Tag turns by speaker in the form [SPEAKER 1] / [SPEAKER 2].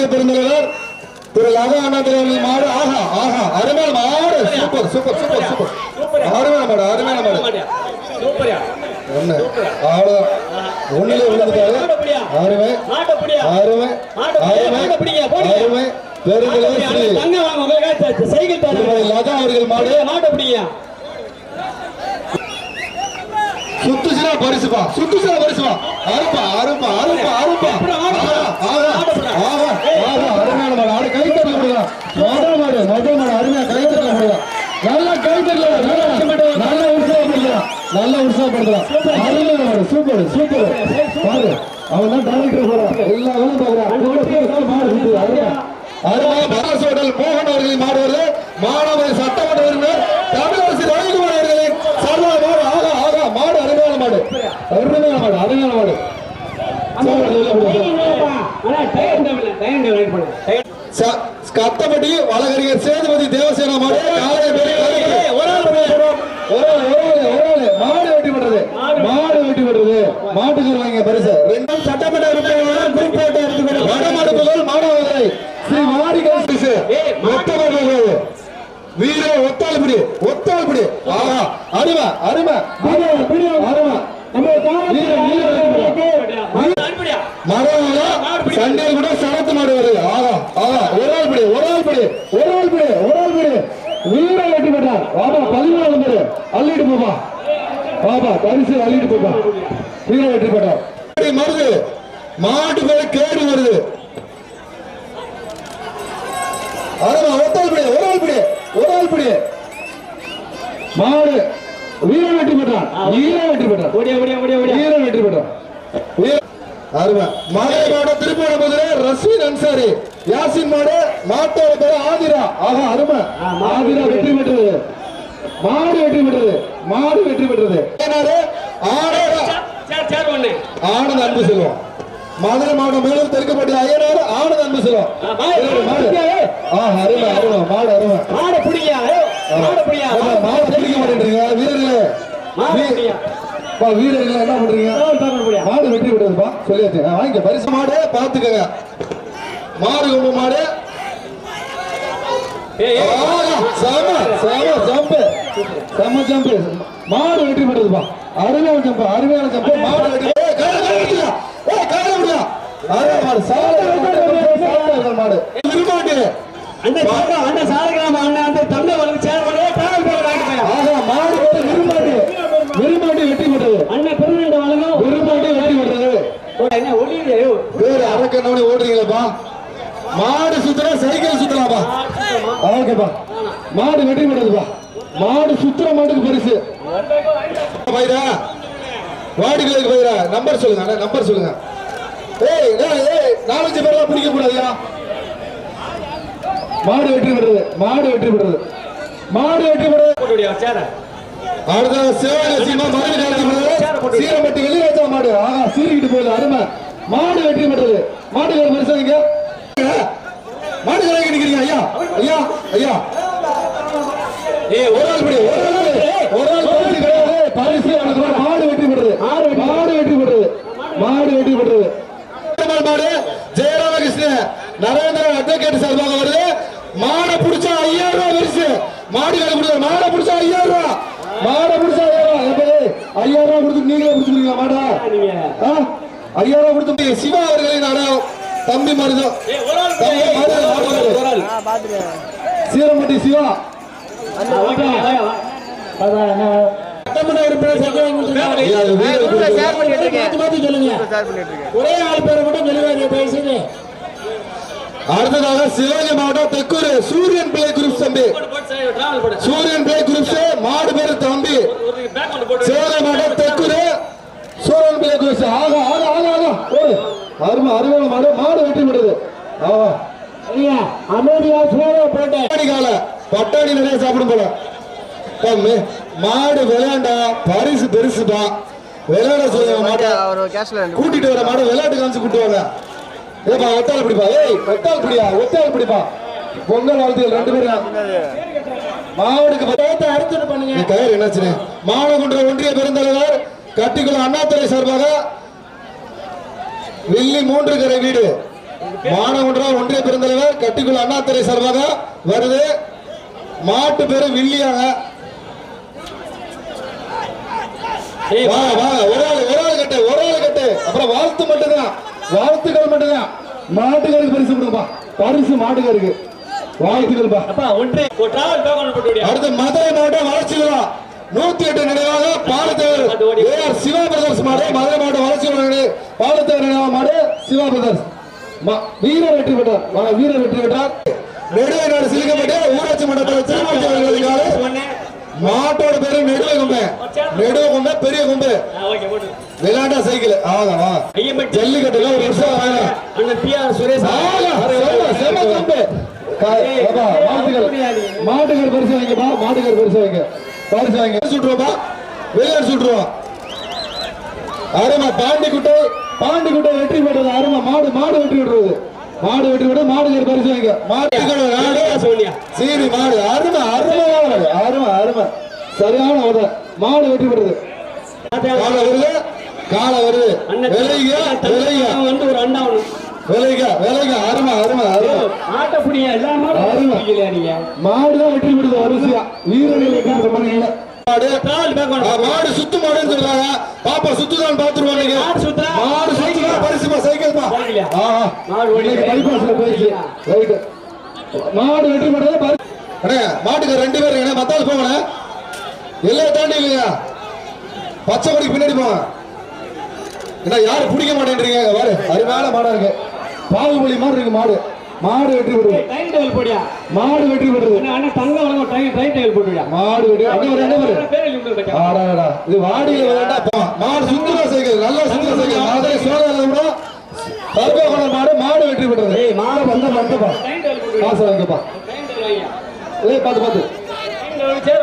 [SPEAKER 1] ஒன்றிய பெருந்தலைவர் திரு லக அண்ணாதுரை மாடு ஆஹா ஆஹா அருமையான மாடு. Super super super super. அருமையான மாடு அருமையான மாடு. ஒண்ணு. அவ்வளவுதான் ஒண்ணுல விழுந்துட்டாரு. அருமை அருமை அருமை
[SPEAKER 2] போடுங்க
[SPEAKER 1] அருமை பெருந்தலைவர் ஸ்ரீ
[SPEAKER 2] சைக்கிள்
[SPEAKER 1] திருமதி
[SPEAKER 2] தர
[SPEAKER 1] லதா அவர்கள் மாடு.
[SPEAKER 2] மாட்டப்படியா
[SPEAKER 1] சுத்துச்சுனா பரிசுப்பா. சுத்துச்சுனா பரிசுப்பா. அருப்பா அருப்பா அருப்பா அருப்பா ஆஹா, ஆஹா, ஆஹா, ஆஹா, அருமையான மாடு ஆடு கை தட்டல முடியும் முதல் மாடு முதல் மாடு அருமையா கை தட்டல முடியும் நல்லா கை தட்டல நல்லா நல்ல உற்சாகப்படுத்தலாம் நல்ல உற்சாகப்படுத்தலாம் அருமையான மாடு சூப்பர் சூப்பர். பாரு அவன் தான் டைரக்டர் போறான். எல்லா வேலையும் பாக்குறான் மாடு சுத்துது அருமையா அருமையா மோகன் அவர்களின் மாடு வருது மாணவர் சட்டமன்ற உறுப்பினர் தமிழரசு ரவிக்குமார் அவர்களின் சர்வா மாடு. ஆகா ஆகா. மாடு அருமையான மாடு. அருமையான மாடு அருமையான மாடு. கத்தபடி வழக்கறிஞர் சேதுபதி தேவசேனா மாடு. காலைய ஒரு ஒரு ஆள் ஒரு ஆள் ஒரு ஆள் மாடு வெட்டி பண்றது மாடு வெட்டி பண்றது மாட்டுக்கு வாங்க பரிசு. ரெண்டும் சட்டமன்ற உறுப்பினர் குரூப் போட்டோ எடுத்துக்கணும் வடமாடு புகழ் மாணவர்களை ஸ்ரீ மாரிகள் பரிசு ஒத்தவர்கள் வீர ஒத்தாள்படி ஒத்தாள்படி ஆஹா அருமை அருமை அருமை அருமை. வீர வீர. மரவங்கள சண்டே கூட சரத்து மாடு வருது ஆகா ஆகா ஒரு ஆள் பிடி ஒரு ஆள் பிடி ஒரு ஆள் பிடி ஒரு ஆள் பிடி வீர வெட்டி பெற்றார். ஆமா பதிமூணு வந்து அள்ளிட்டு போப்பா பாப்பா பரிசு அள்ளிட்டு போப்பா. வீர வெற்றி பெற்றார் மருது மாட்டு பேர் கேடு வருது. ஆமா ஒத்தாள் பிடி ஒரு ஆள் பிடி ஒரு ஆள் பிடி. மாடு வீர வெற்றி பெற்றார் வீர வெற்றி பெற்றார்
[SPEAKER 2] ஓடியா ஓடியா ஓடியா ஓடியா.
[SPEAKER 1] வீரன் வெற்றி பெற்றார் வீர- அருமை மதுரை மாவட்டம் திருப்பூர் ரஸ்வின் அன்சாரி. யாசின் மாடு மாட்டோட பேரு ஆதிரா. ஆஹா அருமை. ஆதிரா வெற்றி பெற்றது. மாடு வெற்றி பெற்றது. மாடு வெற்றி பெற்றது. ஆனந்த் அன்பு செல்வம். மதுரை மாவட்டம் மேலும் தெற்குப்பட்டி ஐயனார் ஆனந்த் அன்பு செல்வம். அருமை அருமை மாடு அருமை.
[SPEAKER 2] மாடு பிடியா மாடு
[SPEAKER 1] பிடிக்க மாட்டேன்றீங்க வீரர்களே. வீரர்களே என்ன பண்றீங்க? மாடு வெற்றி விடுறதுப்பா சொல்லியாச்சு. ஆ, வாங்கிக்க. பரிசு மாடு பாத்துக்கங்க. மாடு கொம்பு மாடு. செம செம ஜம்ப் செம ஜம்ப் மாடு வெற்றி பெற்றதுப்பா அருமையான ஜம்ப் அருமையான ஜம்ப் மாடு வெற்றி மாடு. சாலை சாலை மாடு. விரும்பாட்டு
[SPEAKER 2] அந்த சாரா அந்த சாரகிராம அண்ணன் அந்த ஒளியுது
[SPEAKER 1] பேரு அரக்கண்ணவனே ஓடுறீங்களப்பா மாடு சுத்துறா சைக்கிள் சுத்தலாம்ப்பா. ஓகேப்பா. மாடு வெற்றி பெற்றதுப்பா மாடு சுத்துற மாட்டுக்கு பரிசு. பைரா வாடிகளுக்கு பைரா நம்பர் சொல்லுங்க அண்ணா, நம்பர் சொல்லுங்க. ஏய் ஏய், ஏய் நாலஞ்சு பேர்லாம் பிடிக்க கூடாதுயா மாடு வெற்றி பெற்றது மாடு வெற்றி பெற்றது. மாடு வெற்றி பெற்றது.
[SPEAKER 2] போட்டுடியா சேர
[SPEAKER 1] அடுத்த சிவகங்கை சீமா மதுரை காலத்து சீரம்பட்டி வெளிராஜா மாடு. ஆஹா சீரிக்கிட்டு போகுது அருமை. மாடு வெற்றி பெற்றது. மாடுகள் மனுஷங்க மாடு கடைக்கு நிக்கிறீங்க ஐயா? ஐயா ஐயா. ஏய் ஒரு ஆள் படி ஒரு ஆள் ஒரு ஆள் பரிசு கிடையாது பரிசு அவனுக்கு. மாடு வெற்றி பெற்றது மாடு வெற்றி பெற்றது மாடு வெற்றி பெற்றது மாடு ஜெயராமகிருஷ்ணன் நரேந்திரன் அட்வொகேட் சார்பாக வருது. மாடை பிடிச்சா ஐயாயிரம் ரூபாய் பரிசு. மாடு கடை கொடுத்த மாடை பிடிச்சா ஐயாயிரம் ரூபாய். மாடை பிடிச்சா ஐயாயிரம் ரூபாய். எப்படி ஐயாயிரம் ரூபாய் கொடுத்து நீங்களே பிடிச்சிருக்கீங்க மாடா? ஐயாயிரம் ரூபாய் கொடுத்து சிவா அவர்களின் அடையாளம். தம்பி மருதம் சீரம்பட்டி சிவா.
[SPEAKER 2] சட்டமன்ற உறுப்பினர் ஒரே ஆள் பேரை மட்டும் செய்து
[SPEAKER 1] அடுத்ததாக சிவகங்கை மாவட்டம் தெக்கூர் சூரியன் பிள்ளை குரூப் தம்பி சூரியன் பிள்ளை குரூப்ஸ் மாடு பேரு தம்பி. சிவகங்கை மாவட்டம் தெக்கூர் சூரியன் பிள்ளை குரூப்ஸ் ஆக ஆக ஆக ஆக. அருமை அருமையான மாடு மாடு ஆமா
[SPEAKER 2] ஐயா அமைதியா போட்டேன்
[SPEAKER 1] பட்டாணி நிறைய சாப்பிடும் போல. மாடு விளையாண்டா பரிசு பெருசுப்பா விளையாட சொல்லுங்க மாட்டை.
[SPEAKER 3] அவர் கேஷ்ல
[SPEAKER 1] கூட்டிட்டு வர மாடு விளையாட்டு காமிச்சு கூட்டு வாங்க ஏப்பா ஒத்தாள் பிடிப்பா. ஏய் ஒத்தாள் பிடியா? ஒத்தாள் பிடிப்பா. பொங்கல் வாழ்த்துக்கள் ரெண்டு பேரும் மாவடுக்கு பத்தாயிரத்தை அறுத்துட்டு பண்ணுங்க. நீ கயிறு என்னாச்சுன்னு? மாவகுன்ற ஒன்றிய பெருந்தலைவர் கட்டிக்குளம் அண்ணாதுரை சார்பாக வெள்ளி மூன்று கரை வீடு. மானகுன்றா ஒன்றிய பெருந்தலைவர் கட்டிக்குள் அண்ணாத்துறை சார்பாக வருது. மாட்டு பேரு வில்லியாங்க
[SPEAKER 2] ஏய்,
[SPEAKER 1] வா வா ஒரு ஆள் ஒரு ஆள் கட்டு ஒரு ஆள் கட்டு. அப்புறம் வாழ்த்து மட்டும்தான். வாழ்த்துக்கள் மட்டும்தான். மாட்டுக்காருக்கு பரிசு கொடுப்பா. பரிசு மாட்டுக்காருக்கு வாழ்த்துக்கள்ப்பா
[SPEAKER 2] அப்பா ஒன்றே
[SPEAKER 1] அடுத்து மதுரை மாவட்டம் வளர்ச்சி விழா நூத்தி எட்டு நினைவாக Balathevar. A R Siva brothers மாடு. மதுரை மாவட்டம் வளர்ச்சி விழா பாலத்தேவர் நினைவாக மாடு. சிவா பிரதர்ஸ். வீரர் வெற்றி பெற்றார். வீரர் வெற்றி பெற்றார். நெடுவை நாடு சிலிக்கப்பட்டு மாட்டோட பேரு நெடுவை கொம்பை. நெடுவை கொம்பை பெரிய கொம்பு. விளையாட்டா சைக்கிள்.
[SPEAKER 2] ஐயம்பட்டி
[SPEAKER 1] ஜல்லிக்கட்டுல ஒரு வருஷம்
[SPEAKER 2] சுரேஷ்.
[SPEAKER 1] ஆகா, செம, கொம்பு. வாழ்த்துக்கள். மாட்டுக்கார் பரிசு வாங்கிப்பா மாட்டுக்கார் பரிசு வாங்க. பரிசு வாங்க. சுட்டுருவோம்பா வெளியார் சுட்டுருவோம் அருமா பாண்டிக்குட்டை பாண்டிக்குட்டை வெற்றி பெற்றது அருமா. மாடு மாடு வெற்றி பெற்றது. மாடு வெற்றி பெற்ற மாடுகார் பரிசு வாங்க.
[SPEAKER 2] சோனியா.
[SPEAKER 1] சீரி மாடு. அருமை மாடு. அருமை அருமை. சரியான உதவ மாடு வெற்றி பெற்றது. காலை வருது காலை வருது விலைங்க விலைங்க
[SPEAKER 2] வந்து ஒரு அண்ணா ஒண்ணு.
[SPEAKER 1] விலைங்க விலைங்க அருமை அருமை அருமை.
[SPEAKER 2] ஆட்ட புடியா எல்லா மாடும்
[SPEAKER 1] அருமை.
[SPEAKER 2] நீங்க?
[SPEAKER 1] மாடுதான் வெற்றி பெறுது வரிசையா. வீரர்கள். மாடு மாடு சுத்து மாடுன்னு சொல்றாங்க பாப்பா சுத்துதான் பாத்துருவோம் நீங்க
[SPEAKER 2] மாடு?
[SPEAKER 1] மாடு சுத்துதா? பரிசுமா?
[SPEAKER 2] சைக்கிளா?
[SPEAKER 1] ஆஹா
[SPEAKER 2] மாடு
[SPEAKER 1] மாடு வெற்றி பெற்றது மாட்டுக்கு ரெண்டு பேர் என்ன மத்தாள் எல்லாம் தாண்டி இல்லையா? பச்சை கொடிக்கு பின்னாடி போங்க. என்ன யாரும் பிடிக்க மாட்டேன்றீங்க? பாரு அருமையான மாடா இருக்கு. பாகுபலி மாதிரி இருக்கு மாடு. மாடு வெற்றி பெறுது.
[SPEAKER 2] டைம் டேபிள் போடியா?
[SPEAKER 1] மாடு வெற்றி பெறுது.
[SPEAKER 2] அண்ணா தங்க டைம் டைம் டேபிள்
[SPEAKER 1] மாடு வெற்றி அண்ணே ஒரு பாரு. ஆடாடா இது வாடியில விளையாண்டா போ. மாடு சுத்துற சைக்கிள் நல்ல சுத்துற சைக்கிள் மாதிரி சோழ கூட தர்போகணம் மாடு மாடு வெற்றி பெற்றது.
[SPEAKER 2] ஏய், மாடு
[SPEAKER 1] வந்த வந்தப்பா. காசு வாங்கிப்பா. ஏய்
[SPEAKER 2] டேபிள் சேர்